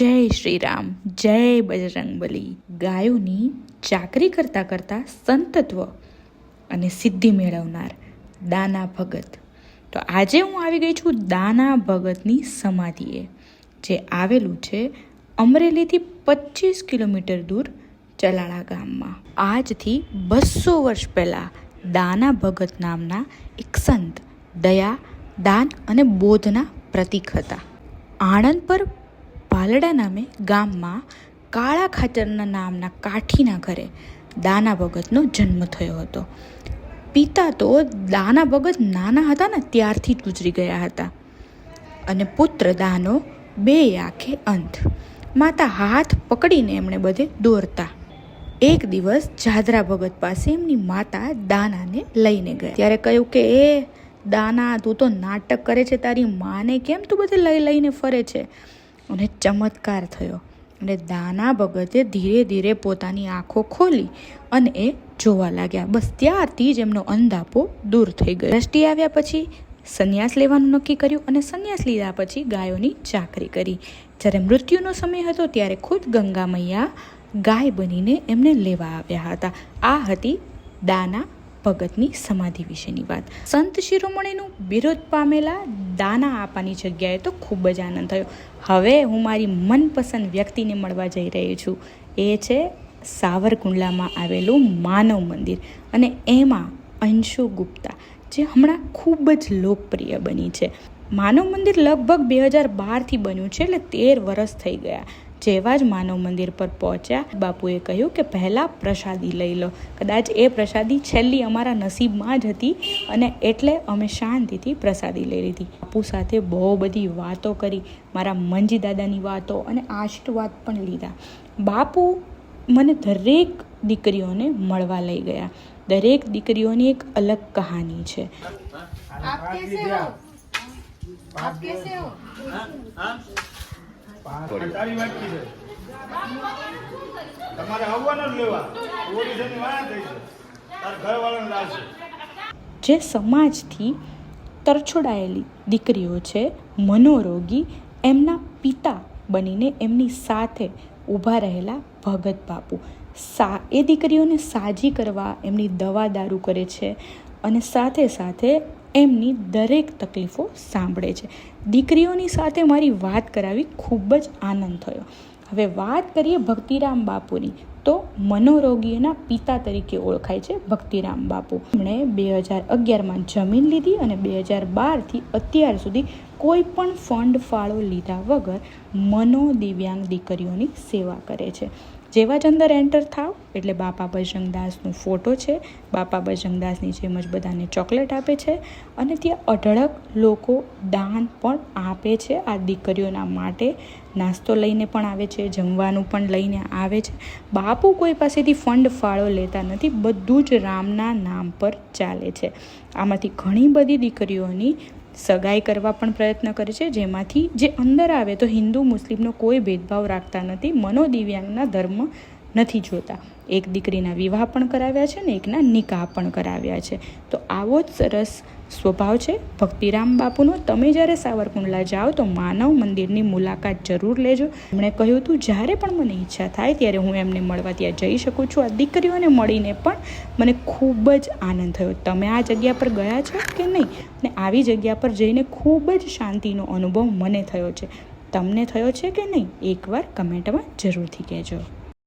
જય શ્રી રામ જય બજરંગબલી. ગાયોની ચાકરી કરતાં કરતાં સંતત્વ અને સિદ્ધિ મેળવનાર દાના ભગત. તો આજે હું આવી ગઈ છું દાના ભગતની સમાધિએ, જે આવેલું છે અમરેલીથી પચીસ કિલોમીટર દૂર ચલાળા ગામમાં. આજથી બસો વર્ષ પહેલાં દાના ભગત નામના એક સંત દયા, દાન અને બોધના પ્રતીક હતા. આણંદ પર પાલડા નામે ગામમાં કાળા ખાચરના નામના કાઠીના ઘરે દાના ભગતનો જન્મ થયો હતો. પિતા તો દાના ભગત નાના હતા ને ત્યારથી જ ગુજરી ગયા હતા અને પુત્ર દાનો બે આંખે અંત માતા હાથ પકડીને એમણે બધે દોરતા. એક દિવસ જાદરા ભગત પાસે એમની માતા દાનાને લઈને ગયા. ત્યારે કહ્યું કે, એ દાના, તું તો નાટક કરે છે, તારી માને કેમ તું બધે લઈ લઈને ફરે છે? અને ચમત્કાર થયો. અને દાના ભગતે ધીરે ધીરે પોતાની આંખો ખોલી અને એ જોવા લાગ્યા. બસ ત્યારથી જ એમનો અંધાપો દૂર થઈ ગયો. દ્રષ્ટિ આવ્યા પછી સંન્યાસ લેવાનું નક્કી કર્યું અને સંન્યાસ લીધા પછી ગાયોની ચાકરી કરી. જ્યારે મૃત્યુનો સમય હતો ત્યારે ખુદ ગંગા મૈયા ગાય બનીને એમને લેવા આવ્યા હતા. આ હતી દાના ભગતની સમાધિ વિશેની વાત. સંત શિરોમણીનું બિરોધ પામેલા દાના આપવાની જગ્યાએ તો ખૂબ જ આનંદ થયો. હવે હું મારી મનપસંદ વ્યક્તિને મળવા જઈ રહી છું. એ છે સાવરકુંડલામાં આવેલું માનવ મંદિર અને એમાં અંશુ ગુપ્તા, જે હમણાં ખૂબ જ લોકપ્રિય બની છે. માનવ મંદિર લગભગ બે હજાર બારથી બન્યું છે એટલે તેર વર્ષ થઈ ગયા. જેવા જ માનવ મંદિર પર પહોંચ્યા. બાપુએ કહ્યું કે પહેલાં પ્રસાદી લઈ લો. કદાચ એ પ્રસાદી છેલ્લી અમારા નસીબમાં જ હતી અને એટલે અમે શાંતિથી પ્રસાદી લઈ લીધી. બાપુ સાથે બહુ બધી વાતો કરી મારા મંજી દાદાની વાતો અને આશીર્વાદ પણ લીધા. બાપુ મને દરેક દીકરીઓને મળવા લઈ ગયા. દરેક દીકરીઓની એક અલગ કહાની છે. આપ કેસે હો? આપ કેસે હો? તારી વાત કી છે તમારે આવવાના જ લેવા. ઓડિશનની વાયા થઈ છે. તાર ઘરવાળાને લાવશે જે સમાજથી તરછોડાયેલી દીકરીઓ છે મનોરોગી એમના પિતા બનીને એમની સાથે ઊભા રહેલા ભગત બાપુ. સા એ દીકરીઓને સાજી કરવા એમની દવા દારૂ કરે છે અને સાથે સાથે એમની દરેક તકલીફો સાંભળે છે. દીકરીઓની સાથે મારી વાત કરાવી ખૂબ જ આનંદ થયો. હવે વાત કરીએ ભક્તિરામ બાપુની, તો મનોરોગીઓના પિતા તરીકે ઓળખાય છે ભક્તિરામ બાપુ. એમણે બે હજાર અગિયારમાં જમીન લીધી અને બે હજાર બારથી અત્યાર સુધી કોઈ પણ ફંડ ફાળો લીધા વગર મનો દિવ્યાંગ દીકરીઓની સેવા કરે છે. જેવા જ અંદર એન્ટર થાવ એટલે બાપા બજરંગદાસનો ફોટો છે. બાપા બજરંગદાસની જેમ જ બધાને ચોકલેટ આપે છે. અને ત્યાં અઢળક લોકો દાન પણ આપે છે. આ દીકરીઓના માટે નાસ્તો લઈને પણ આવે છે, જમવાનું પણ લઈને આવે છે. બાપુ કોઈ પાસેથી ફંડ ફાળો લેતા નથી, બધું જ રામના નામ પર ચાલે છે. આમાંથી ઘણી બધી દીકરીઓની સગાઈ કરવા પણ પ્રયત્ન કરે છે. જેમાંથી જે અંદર આવે તો હિન્દુ, મુસ્લિમનો કોઈ ભેદભાવ રાખતા નથી. મનોદિવ્યાંગના ધર્મ નથી જોતા. એક દીકરીના વિવાહ પણ કરાવ્યા છે ને એકના નિકાહ પણ કરાવ્યા છે. તો આવો જ સરસ સ્વભાવ છે. ભક્તિરામ બાપુનો તમે જ્યારે સાવરકુંડલા જાઓ તો માનવ મંદિરની મુલાકાત જરૂર લેજો. એમણે કહ્યું હતું, જ્યારે પણ મને ઈચ્છા થાય ત્યારે હું એમને મળવા ત્યાં જઈ શકું છું. આ દીકરીઓને મળીને પણ મને ખૂબ જ આનંદ થયો. તમે આ જગ્યા પર ગયા છો કે નહીં? ને આવી જગ્યા પર જઈને ખૂબ જ શાંતિનો અનુભવ મને થયો છે. તમને થયો છે કે નહીં? એકવાર કમેન્ટમાં જરૂરથી કહેજો.